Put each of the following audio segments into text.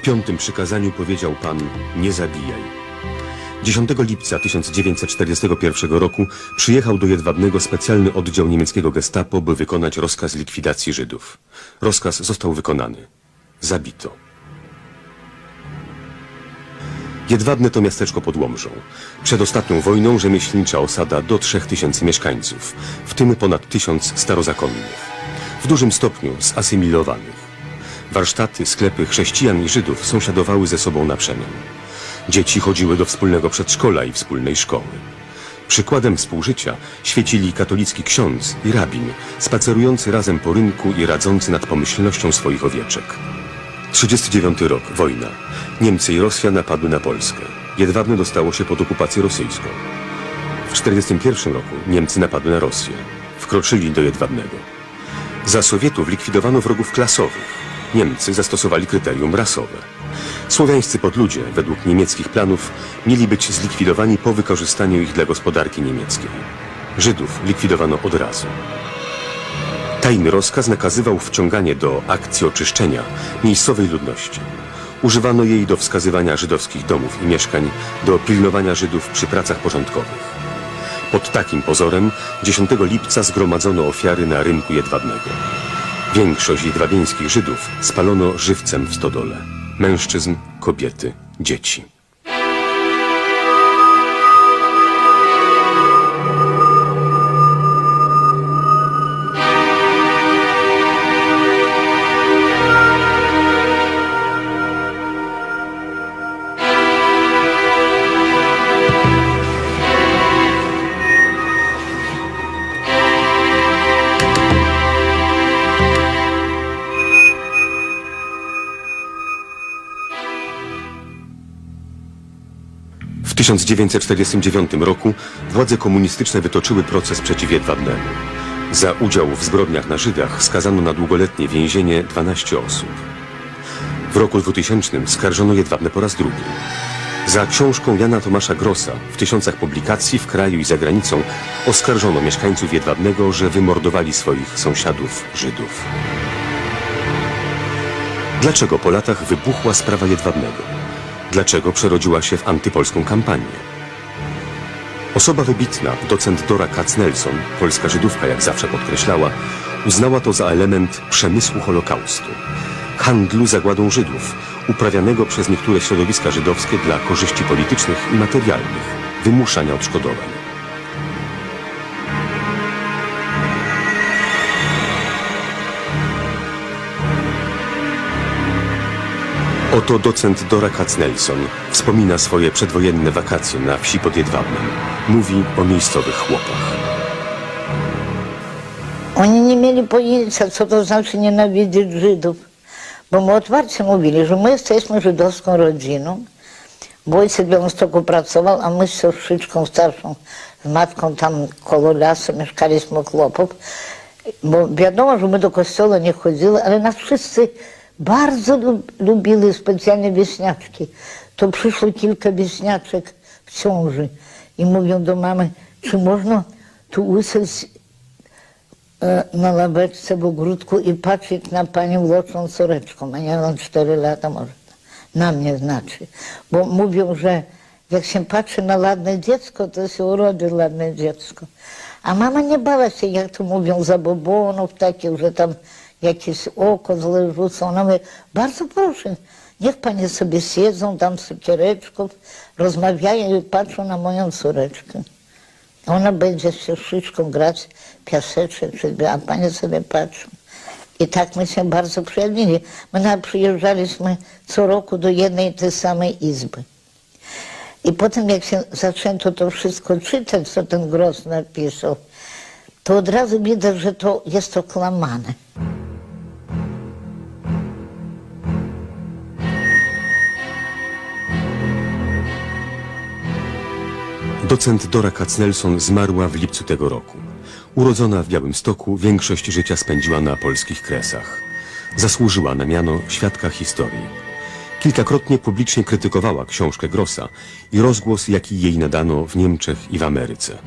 W piątym przykazaniu powiedział Pan, nie zabijaj. 10 lipca 1941 roku przyjechał do Jedwabnego specjalny oddział niemieckiego gestapo, by wykonać rozkaz likwidacji Żydów. Rozkaz został wykonany. Zabito. Jedwabne to miasteczko pod Łomżą. Przed ostatnią wojną rzemieślnicza osada do 3000 mieszkańców, w tym ponad 1000 starozakonnych. W dużym stopniu zasymilowanych. Warsztaty, sklepy chrześcijan i Żydów sąsiadowały ze sobą na przemian. Dzieci chodziły do wspólnego przedszkola i wspólnej szkoły. Przykładem współżycia świecili katolicki ksiądz i rabin, spacerujący razem po rynku i radzący nad pomyślnością swoich owieczek. 39 rok, wojna. Niemcy i Rosja napadły na Polskę. Jedwabne dostało się pod okupację rosyjską. W 41 roku Niemcy napadły na Rosję. Wkroczyli do Jedwabnego. Za Sowietów likwidowano wrogów klasowych. Niemcy zastosowali kryterium rasowe. Słowiańscy podludzie, według niemieckich planów, mieli być zlikwidowani po wykorzystaniu ich dla gospodarki niemieckiej. Żydów likwidowano od razu. Tajny rozkaz nakazywał wciąganie do akcji oczyszczenia miejscowej ludności. Używano jej do wskazywania żydowskich domów i mieszkań, do pilnowania Żydów przy pracach porządkowych. Pod takim pozorem 10 lipca zgromadzono ofiary na rynku jedwabnego. Większość jedwabieńskich Żydów spalono żywcem w stodole. Mężczyzn, kobiety, dzieci. 1949 roku władze komunistyczne wytoczyły proces przeciw Jedwabnemu. Za udział w zbrodniach na Żydach skazano na długoletnie więzienie 12 osób. W roku 2000 skarżono Jedwabne po raz drugi. Za książką Jana Tomasza Grossa w tysiącach publikacji w kraju i za granicą oskarżono mieszkańców Jedwabnego, że wymordowali swoich sąsiadów Żydów. Dlaczego po latach wybuchła sprawa Jedwabnego? Dlaczego przerodziła się w antypolską kampanię? Osoba wybitna, docent Dora Katznelson, polska Żydówka jak zawsze podkreślała, uznała to za element przemysłu Holokaustu, handlu zagładą Żydów, uprawianego przez niektóre środowiska żydowskie dla korzyści politycznych i materialnych, wymuszania odszkodowań. Oto docent Dora Katznelson wspomina swoje przedwojenne wakacje na wsi pod Jedwabnem. Mówi o miejscowych chłopach. Oni nie mieli pojęcia, co to znaczy nienawidzić Żydów. Bo my otwarcie mówili, że my jesteśmy żydowską rodziną. Bo ojciec w Białymstoku pracował, a my z siostrzyczką starszą, z matką tam koło lasu mieszkaliśmy chłopów. Bo wiadomo, że my do kościoła nie chodzili, ale nas wszyscy bardzo lub- lubili specjalnie wieśniaczki. To przyszło kilka wieśniaczek w ciąży i mówią do mamy, czy można tu usiąść e, na laweczce w ogródku i patrzeć na panią młodszą córeczką, a ja mam 4 lata może, na mnie znaczy. Bo mówią, że jak się patrzy na ładne dziecko, to się urodzi ładne dziecko. A mama nie bała się, jak to mówią, zabobonów takich, że tam jakieś oko złe rzucą. Ona mówi, bardzo proszę, niech panie sobie siedzą, dam cukiereczków, rozmawiają i patrzą na moją córeczkę. Ona będzie z siostryczką grać piaseczek, a panie sobie patrzą. I tak my się bardzo przyjaźnili. My przyjeżdżaliśmy co roku do jednej tej samej izby. I potem jak się zaczęto to wszystko czytać, co ten Gross napisał, to od razu widać, że to jest to Docent Dora Katznelson zmarła w lipcu tego roku. Urodzona w Białymstoku, większość życia spędziła na polskich kresach. Zasłużyła na miano świadka historii. Kilkakrotnie publicznie krytykowała książkę Grossa i rozgłos, jaki jej nadano w Niemczech i w Ameryce.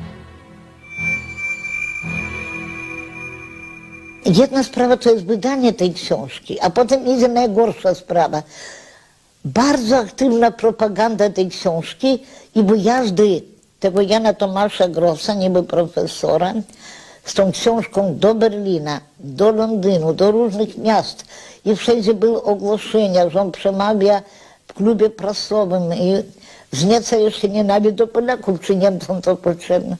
Jedna sprawa to jest wydanie tej książki, a potem idzie najgorsza sprawa. bardzo aktywna propaganda tej książki i wyjazdy tego Jana Tomasza Grossa, niby profesora, z tą książką do Berlina, do Londynu, do różnych miast. I wszędzie były ogłoszenia, że on przemawia w klubie prasowym i wznieca jeszcze nienawiść do Polaków, czy Niemcom to potrzebne.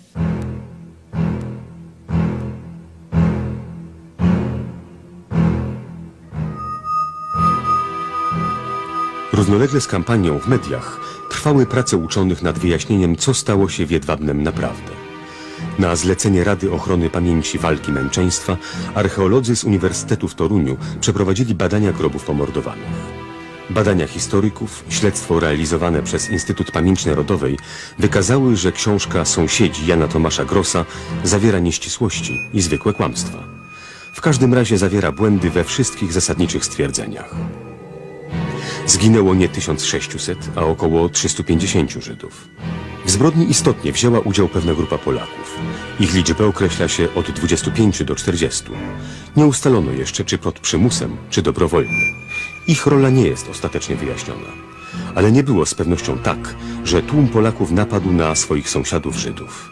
Równolegle z kampanią w mediach trwały prace uczonych nad wyjaśnieniem, co stało się w Jedwabnem naprawdę. Na zlecenie Rady Ochrony Pamięci Walki Męczeństwa archeolodzy z Uniwersytetu w Toruniu przeprowadzili badania grobów pomordowanych. Badania historyków, śledztwo realizowane przez Instytut Pamięci Narodowej wykazały, że książka sąsiedzi Jana Tomasza Grossa zawiera nieścisłości i zwykłe kłamstwa. W każdym razie zawiera błędy we wszystkich zasadniczych stwierdzeniach. Zginęło nie 1600, a około 350 Żydów. W zbrodni istotnie wzięła udział pewna grupa Polaków. Ich liczbę określa się od 25 do 40. Nie ustalono jeszcze, czy pod przymusem, czy dobrowolnie. Ich rola nie jest ostatecznie wyjaśniona. Ale nie było z pewnością tak, że tłum Polaków napadł na swoich sąsiadów Żydów.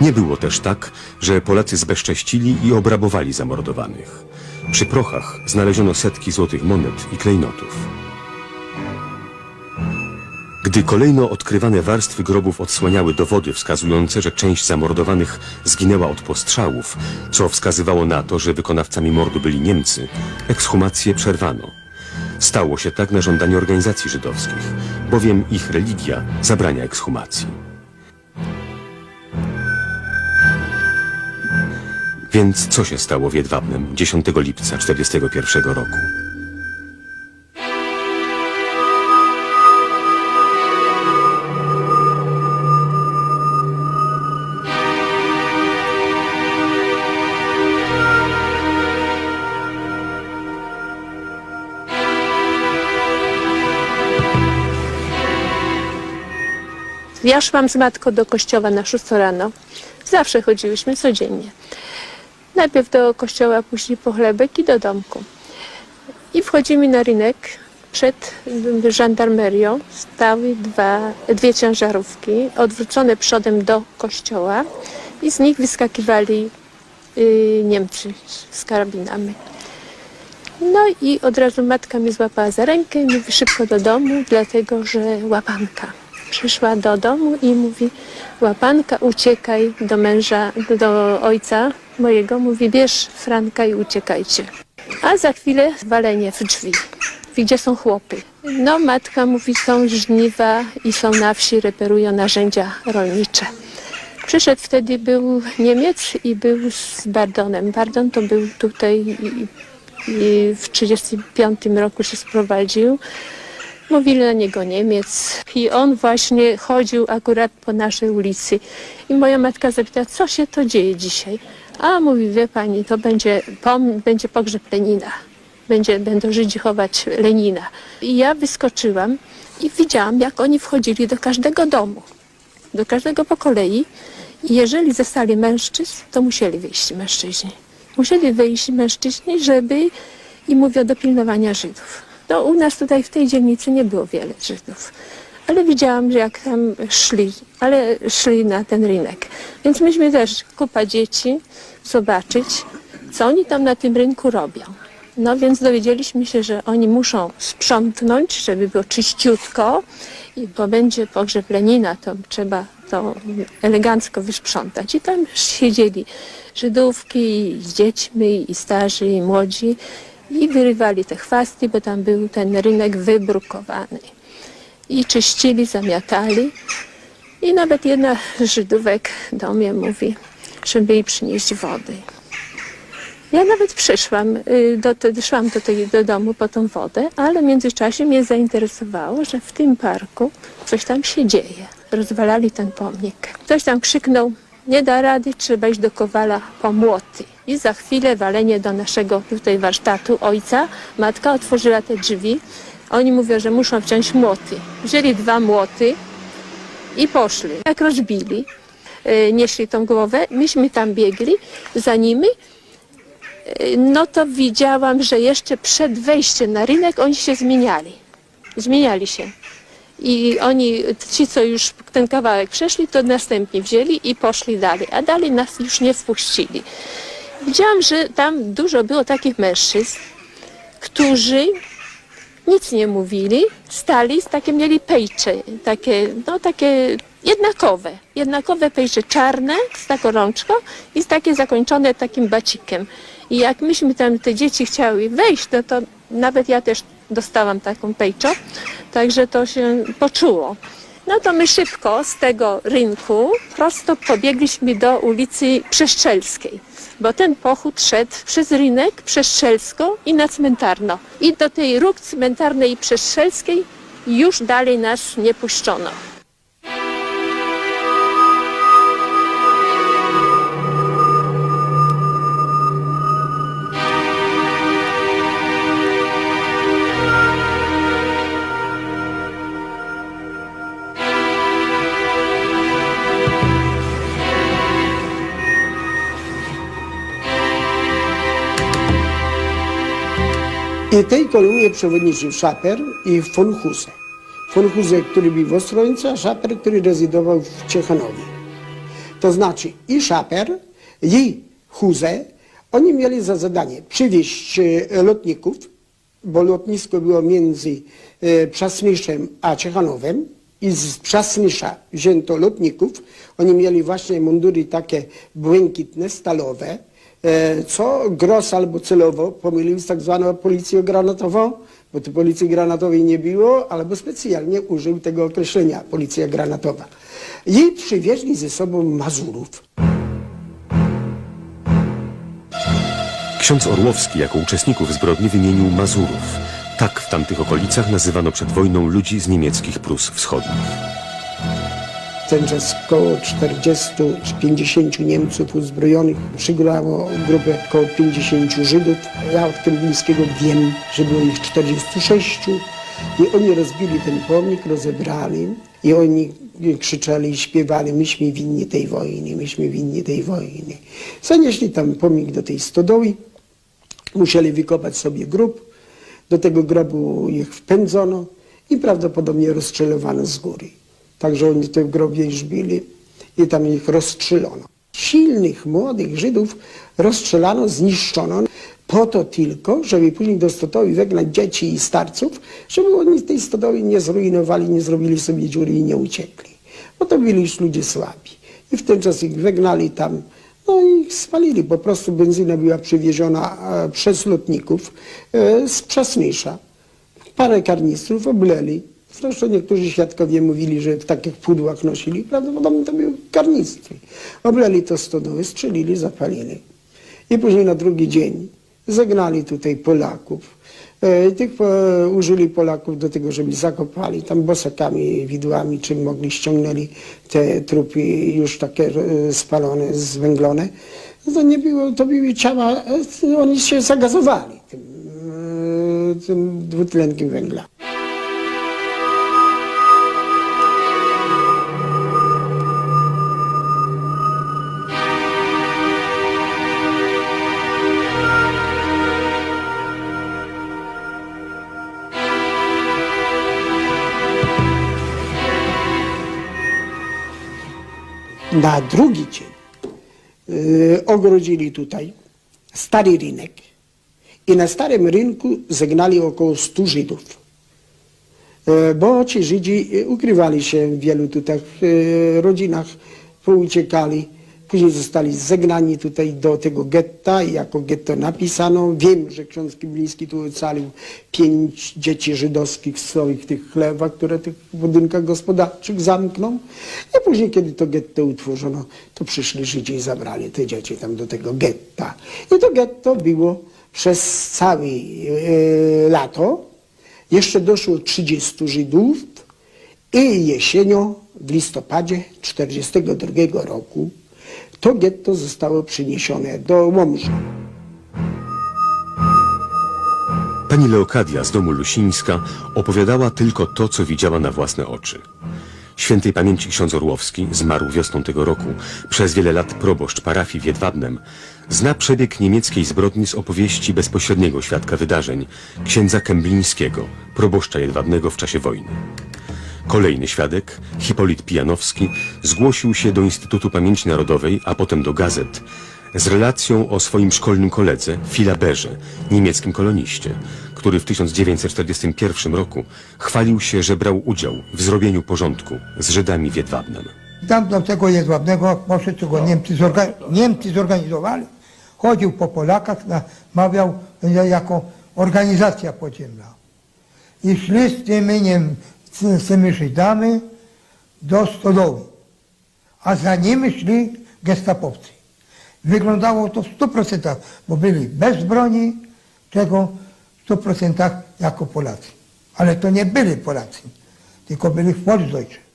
Nie było też tak, że Polacy zbezcześcili i obrabowali zamordowanych. Przy prochach znaleziono setki złotych monet i klejnotów. Gdy kolejno odkrywane warstwy grobów odsłaniały dowody wskazujące, że część zamordowanych zginęła od postrzałów, co wskazywało na to, że wykonawcami mordu byli Niemcy, ekshumację przerwano. Stało się tak na żądanie organizacji żydowskich, bowiem ich religia zabrania ekshumacji. Więc co się stało w Jedwabnem 10 lipca 1941 roku? Ja szłam z matką do kościoła na 6 rano. Zawsze chodziłyśmy codziennie. Najpierw do kościoła, później po chlebek i do domku. I wchodzimy na rynek. Przed żandarmerią stały dwa, dwie ciężarówki odwrócone przodem do kościoła i z nich wyskakiwali y, Niemcy z karabinami. No i od razu matka mnie złapała za rękę i mówi szybko do domu, dlatego że łapanka. Przyszła do domu i mówi łapanka, uciekaj do męża, do ojca mojego. Mówi bierz Franka i uciekajcie. A za chwilę walenie w drzwi, gdzie są chłopy. No matka mówi są żniwa i są na wsi, reperują narzędzia rolnicze. Przyszedł wtedy, był Niemiec i był z Bardonem. Bardon to był tutaj i, i w 1935 roku się sprowadził. Mówili na niego Niemiec i on właśnie chodził akurat po naszej ulicy. I moja matka zapytała, co się to dzieje dzisiaj? A mówi, wie pani, to będzie, pom- będzie pogrzeb Lenina. Będzie, będą Żydzi chować Lenina. I ja wyskoczyłam i widziałam, jak oni wchodzili do każdego domu, do każdego po kolei. I jeżeli zostali mężczyzn, to musieli wyjść mężczyźni. Musieli wyjść mężczyźni, żeby, i mówię, do pilnowania Żydów. No, u nas tutaj w tej dzielnicy nie było wiele Żydów, ale widziałam, że jak tam szli, ale szli na ten rynek. Więc myśmy też kupa dzieci zobaczyć, co oni tam na tym rynku robią. No więc dowiedzieliśmy się, że oni muszą sprzątnąć, żeby było czyściutko, i bo będzie pogrzeb Lenina, to trzeba to elegancko wysprzątać. I tam siedzieli Żydówki z dziećmi, i starzy, i młodzi i wyrywali te chwasty, bo tam był ten rynek wybrukowany. I czyścili, zamiatali. I nawet jedna Żydówek do mnie mówi, żeby jej przynieść wody. Ja nawet przyszłam, y, do, do, szłam do, tej, do domu po tą wodę, ale w międzyczasie mnie zainteresowało, że w tym parku coś tam się dzieje. Rozwalali ten pomnik. Ktoś tam krzyknął, nie da rady, trzeba iść do Kowala po młoty. I za chwilę walenie do naszego tutaj warsztatu ojca. Matka otworzyła te drzwi. Oni mówią, że muszą wziąć młoty. Wzięli dwa młoty i poszli. Jak rozbili, y, nieśli tą głowę, myśmy tam biegli za nimi. Y, No to widziałam, że jeszcze przed wejściem na rynek oni się zmieniali. zmieniali się. I oni, ci co już ten kawałek przeszli, to następnie wzięli i poszli dalej, a dalej nas już nie wpuścili. Widziałam, że tam dużo było takich mężczyzn, którzy nic nie mówili, stali, takie mieli pejcze, takie, no takie jednakowe, jednakowe pejcze czarne z taką rączką i takie zakończone takim bacikiem. I jak myśmy tam, te dzieci chciały wejść, no to nawet ja też dostałam taką pejczą, także to się poczuło. No to my szybko z tego rynku prosto pobiegliśmy do ulicy Przeszczelskiej, bo ten pochód szedł przez rynek, Przeszczelską i na cmentarno. I do tej róg cmentarnej i Przestrzelskiej już dalej nas nie puszczono. Tej kolumnie przewodniczył Szaper i von Huse. Von Huse, który był w Ostrońcu, a Szaper, który rezydował w Ciechanowie. To znaczy i Szaper, i Huse, oni mieli za zadanie przywieźć e, lotników, bo lotnisko było między e, Przasnyszem a Ciechanowem i z Przasnysza wzięto lotników. Oni mieli właśnie mundury takie błękitne, stalowe, co Gross albo celowo pomylił z tak zwaną policją granatową, bo tu policji granatowej nie było, albo specjalnie użył tego określenia policja granatowa. I przywieźli ze sobą Mazurów. Ksiądz Orłowski jako uczestników zbrodni wymienił Mazurów. Tak w tamtych okolicach nazywano przed wojną ludzi z niemieckich Prus Wschodnich. Ten około 40 czy 50 Niemców uzbrojonych przygrało grupę około 50 Żydów. Ja od Kępińskiego wiem, że było ich 46 i oni rozbili ten pomnik, rozebrali i oni krzyczeli i śpiewali myśmy winni tej wojny, myśmy winni tej wojny. Zanieśli tam pomnik do tej stodoły, musieli wykopać sobie grób, do tego grobu ich wpędzono i prawdopodobnie rozstrzelowano z góry. Także oni te grobie już byli i tam ich rozstrzelono. Silnych, młodych Żydów rozstrzelano, zniszczono po to tylko, żeby później do stodoły wegnać dzieci i starców, żeby oni tej stodoły nie zrujnowali, nie zrobili sobie dziury i nie uciekli. Bo to byli już ludzie słabi. I w ten czas ich wegnali tam, no i spalili. Po prostu benzyna była przywieziona e, przez lotników e, z Przasnysza. Parę karnistrów obleli. Zresztą niektórzy świadkowie mówili, że w takich pudłach nosili. Prawdopodobnie to były karnistry. Obleli to stodoły, strzelili, zapalili. I później na drugi dzień zagnali tutaj Polaków. E, Tych e, użyli Polaków do tego, żeby zakopali tam bosakami, widłami, czym mogli, ściągnęli te trupy już takie e, spalone, zwęglone. No to nie było, to były ciała, e, oni się zagazowali tym, e, tym dwutlenkiem węgla. Na drugi dzień y, ogrodzili tutaj stary rynek i na starym rynku zagnali około 100 Żydów. Y, bo ci Żydzi ukrywali się w wielu tutaj y, rodzinach, pouciekali. Później zostali zagnani tutaj do tego getta i jako getto napisano. Wiem, że ksiądz Kibliński tu ocalił pięć dzieci żydowskich w swoich tych chlewach, które w tych budynkach gospodarczych zamknął. I później, kiedy to getto utworzono, to przyszli Żydzi i zabrali te dzieci tam do tego getta. I to getto było przez całe e, lato. Jeszcze doszło 30 Żydów i jesienią, w listopadzie 1942 roku, to getto zostało przeniesione do Łomży. Pani Leokadia z domu Lusińska opowiadała tylko to, co widziała na własne oczy. Świętej pamięci ksiądz Orłowski, zmarł wiosną tego roku, przez wiele lat proboszcz parafii w Jedwabnem, zna przebieg niemieckiej zbrodni z opowieści bezpośredniego świadka wydarzeń, księdza Kęblińskiego, proboszcza Jedwabnego w czasie wojny. Kolejny świadek, Hipolit Pijanowski, zgłosił się do Instytutu Pamięci Narodowej, a potem do gazet, z relacją o swoim szkolnym koledze, Filaberze, niemieckim koloniście, który w 1941 roku chwalił się, że brał udział w zrobieniu porządku z Żydami w Jedwabnem. Tam do tego jedwabnego poszedł, go Niemcy, Niemcy zorganizowali. Chodził po Polakach, namawiał e, jako organizacja podziemna. I szli z tymi, Niem, z, z tymi do stodoły. A za nimi szli gestapowcy. Wyglądało to w 100%, bo byli bez broni, czego w 100% jako Polacy. Ale to nie byli Polacy, tylko byli Volksdeutsche.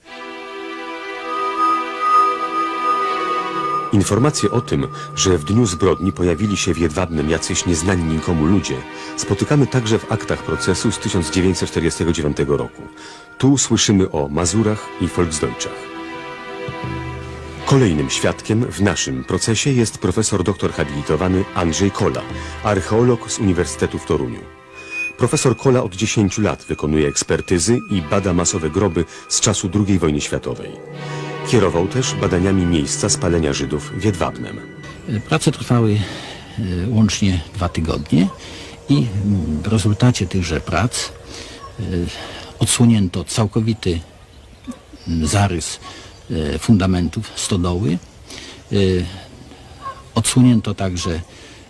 Informacje o tym, że w dniu zbrodni pojawili się w Jedwabnem jacyś nieznani nikomu ludzie, spotykamy także w aktach procesu z 1949 roku. Tu słyszymy o Mazurach i Volksdeutschach. Kolejnym świadkiem w naszym procesie jest profesor doktor habilitowany Andrzej Kola, archeolog z Uniwersytetu w Toruniu. Profesor Kola od 10 lat wykonuje ekspertyzy i bada masowe groby z czasu II wojny światowej. Kierował też badaniami miejsca spalenia Żydów w Jedwabnem. Prace trwały e, łącznie dwa tygodnie i w rezultacie tychże prac e, odsłonięto całkowity zarys e, fundamentów stodoły. E, Odsłonięto także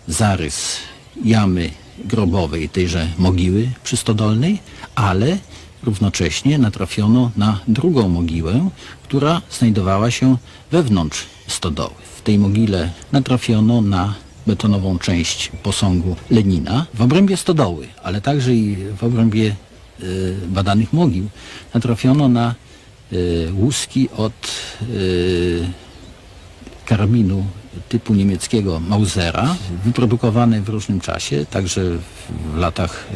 zarys jamy grobowej tejże mogiły przystodolnej, ale równocześnie natrafiono na drugą mogiłę, która znajdowała się wewnątrz stodoły. W tej mogile natrafiono na betonową część posągu Lenina w obrębie stodoły, ale także i w obrębie e, badanych mogił natrafiono na e, łuski od e, karabinu typu niemieckiego Mausera, wyprodukowane w różnym czasie, także w latach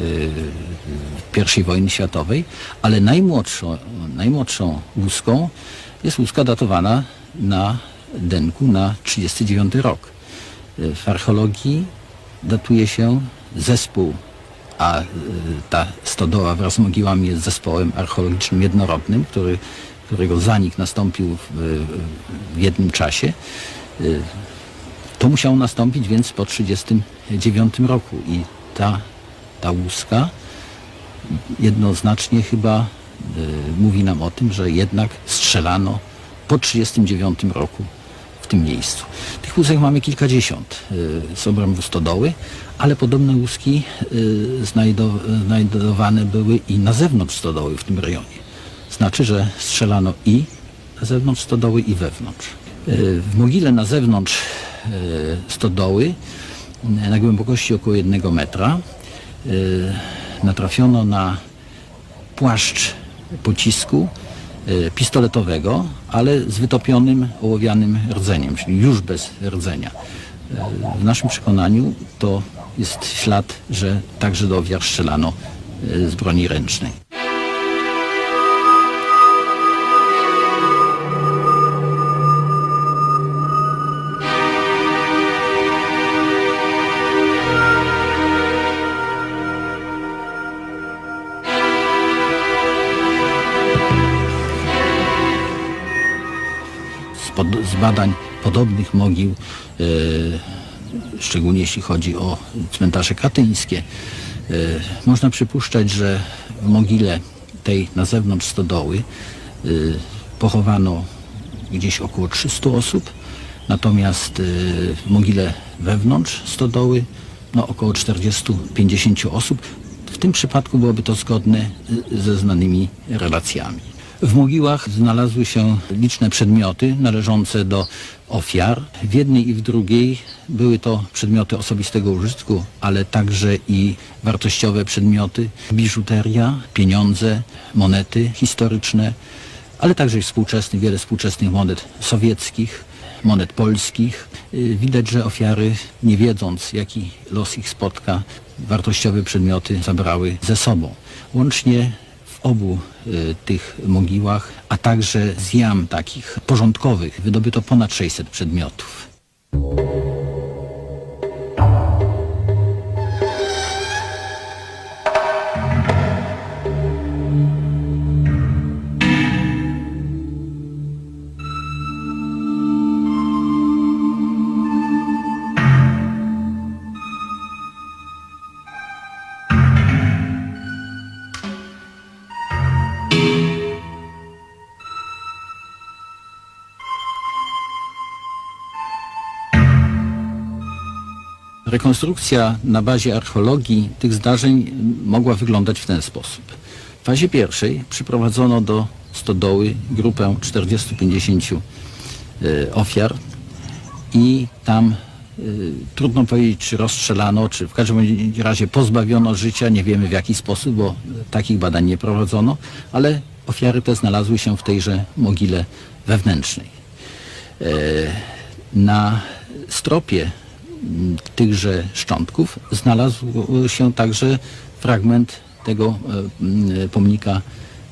y, I wojny światowej, ale najmłodszą, najmłodszą łuską jest łuska datowana na Denku na 39 rok. W archeologii datuje się zespół, a y, ta stodoła wraz z mogiłami jest zespołem archeologicznym jednorodnym, który, którego zanik nastąpił w, w jednym czasie. Y, To musiało nastąpić więc po 1939 roku i ta, ta łuska jednoznacznie chyba y, mówi nam o tym, że jednak strzelano po 1939 roku w tym miejscu. Tych łusek mamy kilkadziesiąt y, z obrębu stodoły, ale podobne łuski znajdo- znajdowane były i na zewnątrz stodoły w tym rejonie. Znaczy, że strzelano i na zewnątrz stodoły i wewnątrz. Y, W mogile na zewnątrz y, stodoły y, na głębokości około jednego metra natrafiono na płaszcz pocisku pistoletowego, ale z wytopionym ołowianym rdzeniem, czyli już bez rdzenia. W naszym przekonaniu to jest ślad, że także do ofiar strzelano z broni ręcznej. Pod, z badań podobnych mogił, e, szczególnie jeśli chodzi o cmentarze katyńskie, e, można przypuszczać, że w mogile tej na zewnątrz stodoły e, pochowano gdzieś około 300 osób, natomiast w mogile wewnątrz stodoły no, około 40-50 osób. W tym przypadku byłoby to zgodne ze znanymi relacjami. W mogiłach znalazły się liczne przedmioty należące do ofiar. W jednej i w drugiej były to przedmioty osobistego użytku, ale także i wartościowe przedmioty, biżuteria, pieniądze, monety historyczne, ale także i współczesnych, wiele współczesnych monet sowieckich, monet polskich. Y, Widać, że ofiary, nie wiedząc jaki los ich spotka, wartościowe przedmioty zabrały ze sobą. Łącznie obu y, tych mogiłach, a także z jam takich porządkowych wydobyto ponad 600 przedmiotów. Rekonstrukcja na bazie archeologii tych zdarzeń mogła wyglądać w ten sposób. W fazie pierwszej przyprowadzono do stodoły grupę 40-50 e, ofiar i tam e, trudno powiedzieć, czy rozstrzelano, czy w każdym razie pozbawiono życia. Nie wiemy w jaki sposób, bo takich badań nie prowadzono, ale ofiary te znalazły się w tejże mogile wewnętrznej. E, Na stropie tychże szczątków znalazł się także fragment tego e, pomnika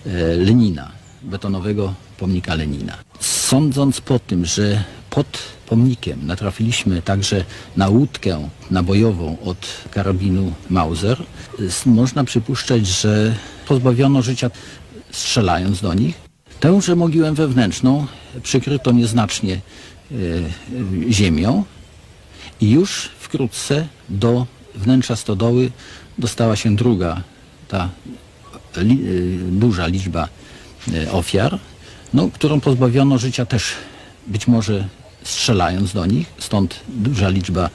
e, Lenina, betonowego pomnika Lenina. Sądząc po tym, że pod pomnikiem natrafiliśmy także na łódkę nabojową od karabinu Mauser, można przypuszczać, że pozbawiono życia strzelając do nich. Tęże mogiłę wewnętrzną przykryto nieznacznie e, ziemią i już wkrótce do wnętrza stodoły dostała się druga, ta li, y, duża liczba y, ofiar, no, którą pozbawiono życia też być może strzelając do nich, stąd duża liczba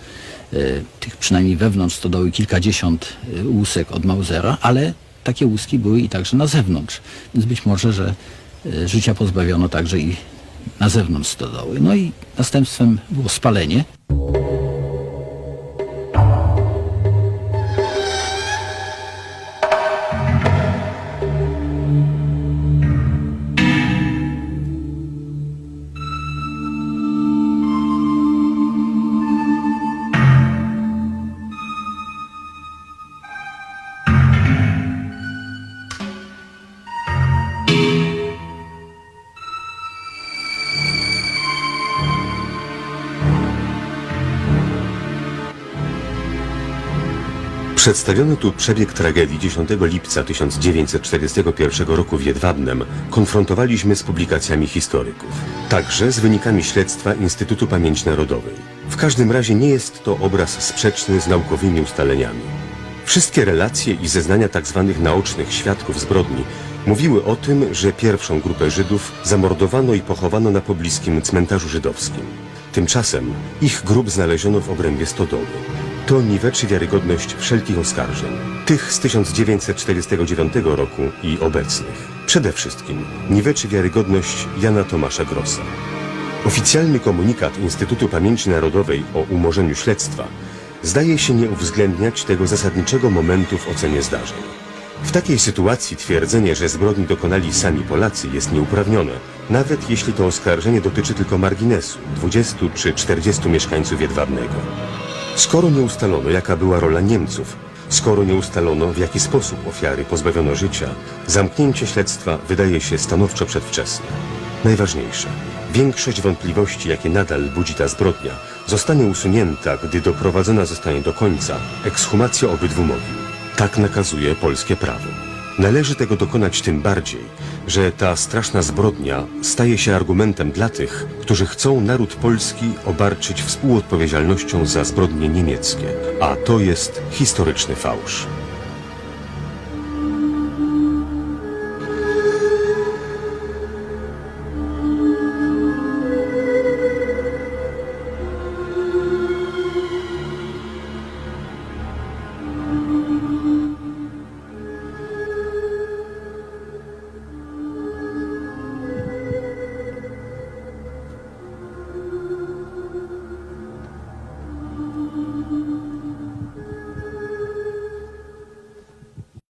y, tych przynajmniej wewnątrz stodoły, kilkadziesiąt łusek od Mausera, ale takie łuski były i także na zewnątrz, więc być może, że życia pozbawiono także i na zewnątrz stodoły. No i następstwem było spalenie. Przedstawiono tu przebieg tragedii 10 lipca 1941 roku w Jedwabnem konfrontowaliśmy z publikacjami historyków, także z wynikami śledztwa Instytutu Pamięci Narodowej. W każdym razie nie jest to obraz sprzeczny z naukowymi ustaleniami. Wszystkie relacje i zeznania tzw. naocznych świadków zbrodni mówiły o tym, że pierwszą grupę Żydów zamordowano i pochowano na pobliskim cmentarzu żydowskim. Tymczasem ich grób znaleziono w obrębie stodoły. To niweczy wiarygodność wszelkich oskarżeń, tych z 1949 roku i obecnych. Przede wszystkim niweczy wiarygodność Jana Tomasza Grossa. Oficjalny komunikat Instytutu Pamięci Narodowej o umorzeniu śledztwa zdaje się nie uwzględniać tego zasadniczego momentu w ocenie zdarzeń. W takiej sytuacji twierdzenie, że zbrodni dokonali sami Polacy jest nieuprawnione, nawet jeśli to oskarżenie dotyczy tylko marginesu 20 czy 40 mieszkańców Jedwabnego. Skoro nie ustalono, jaka była rola Niemców, skoro nie ustalono, w jaki sposób ofiary pozbawiono życia, zamknięcie śledztwa wydaje się stanowczo przedwczesne. Najważniejsze, większość wątpliwości, jakie nadal budzi ta zbrodnia, zostanie usunięta, gdy doprowadzona zostanie do końca ekshumacja obydwu mogił. Tak nakazuje polskie prawo. Należy tego dokonać tym bardziej, że ta straszna zbrodnia staje się argumentem dla tych, którzy chcą naród polski obarczyć współodpowiedzialnością za zbrodnie niemieckie, a to jest historyczny fałsz.